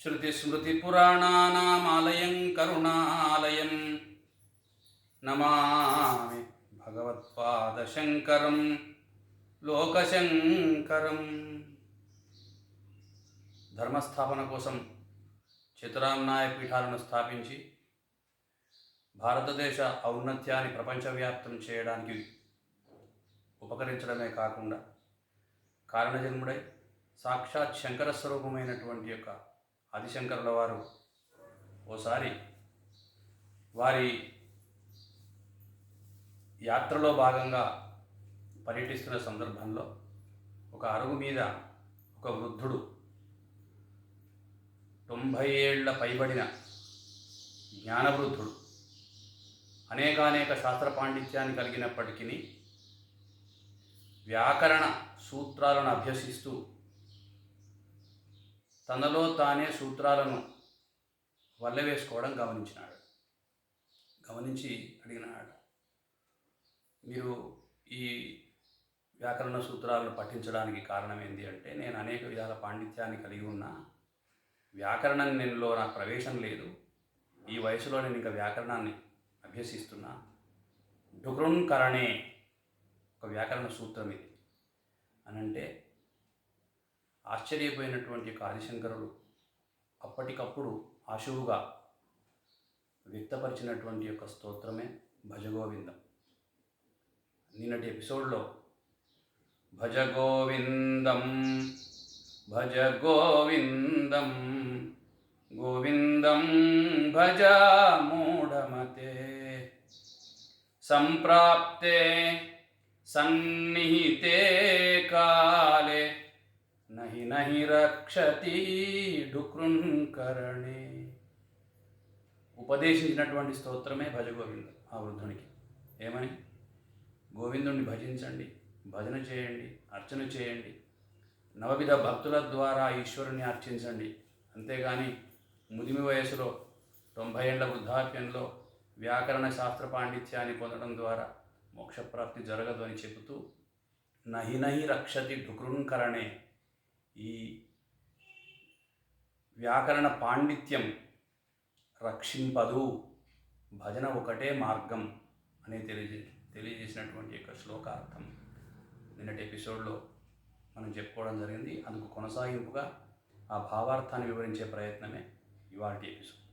శృతిస్మృతిపురాణానామాలయం కరుణాలయం నమామి భగవత్పాదశంకరం లోకశంకరం ధర్మస్థాపన కోసం చతురామ్నాయ పీఠాలను స్థాపించి భారతదేశ ఔన్నత్యాన్ని ప్రపంచవ్యాప్తం చేయడానికి ఉపకరించడమే కాకుండా కారణజన్ముడై సాక్షాత్ శంకర స్వరూపమైనటువంటి యొక్క ఆదిశంకరుల వారు ఓసారి వారి యాత్రలో భాగంగా పర్యటిస్తున్న సందర్భంలో ఒక అరుగు మీద ఒక వృద్ధుడు తొంభై ఏళ్ళ పైబడిన జ్ఞానవృద్ధుడు అనేకానేక శాస్త్ర పాండిత్యాన్ని కలిగినప్పటికీ వ్యాకరణ సూత్రాలను అభ్యసిస్తూ తనలో తానే సూత్రాలను వల్లవేసుకోవడం గమనించినాడు. గమనించి అడిగినాడు మీరు ఈ వ్యాకరణ సూత్రాలను పఠించడానికి కారణం ఏంటి అంటే నేను అనేక విధాల పాండిత్యాన్ని కలిగి ఉన్నా వ్యాకరణం నేనులో నాకు ప్రవేశం లేదు. ఈ వయసులో నేను ఇంకా వ్యాకరణాన్ని అభ్యసిస్తున్నా. డుకృంకరణే ఒక వ్యాకరణ సూత్రం ఇది. అనంటే ఆశ్చర్యపోయినటువంటి ఆదిశంకరుడు అప్పటికప్పుడు ఆశువుగా వ్యక్తపరిచినటువంటి యొక్క స్తోత్రమే భజగోవిందం. నిన్నటి ఎపిసోడ్లో భజ గోవిందం భజ గోవిందం గోవిందం భజ మూఢమతే సంప్రాప్తే సన్నిహితే కాలే నహి నహి రక్షతి డుకృంకరణే. ఉపదేశించినటువంటి స్తోత్రమే భజ గోవిందం ఆ వృద్ధునికి. ఏమని? గోవిందుణ్ణి భజించండి భజన చేయండి అర్చన చేయండి. నవవిధ భక్తుల ద్వారా ఈశ్వరుని అర్చించండి. అంతేగాని ముదిమి వయసులో తొంభై ఏళ్ళ వృద్ధాప్యంలో వ్యాకరణ శాస్త్ర పాండిత్యాన్ని పొందడం ద్వారా మోక్షప్రాప్తి జరగదు అని చెబుతూ నహి నహి రక్షతి డుకృంకరణే. ఈ వ్యాకరణ పాండిత్యం రక్షింపదు. భజన ఒకటే మార్గం అని తెలియజే తెలియజేసినటువంటి యొక్క శ్లోకార్థం. నిన్నటి ఎపిసోడ్లో మనం చెప్పుకోవడం జరిగింది. అందుకు కొనసాగింపుగా ఆ భావార్థాన్ని వివరించే ప్రయత్నమే ఇవాటి ఎపిసోడ్.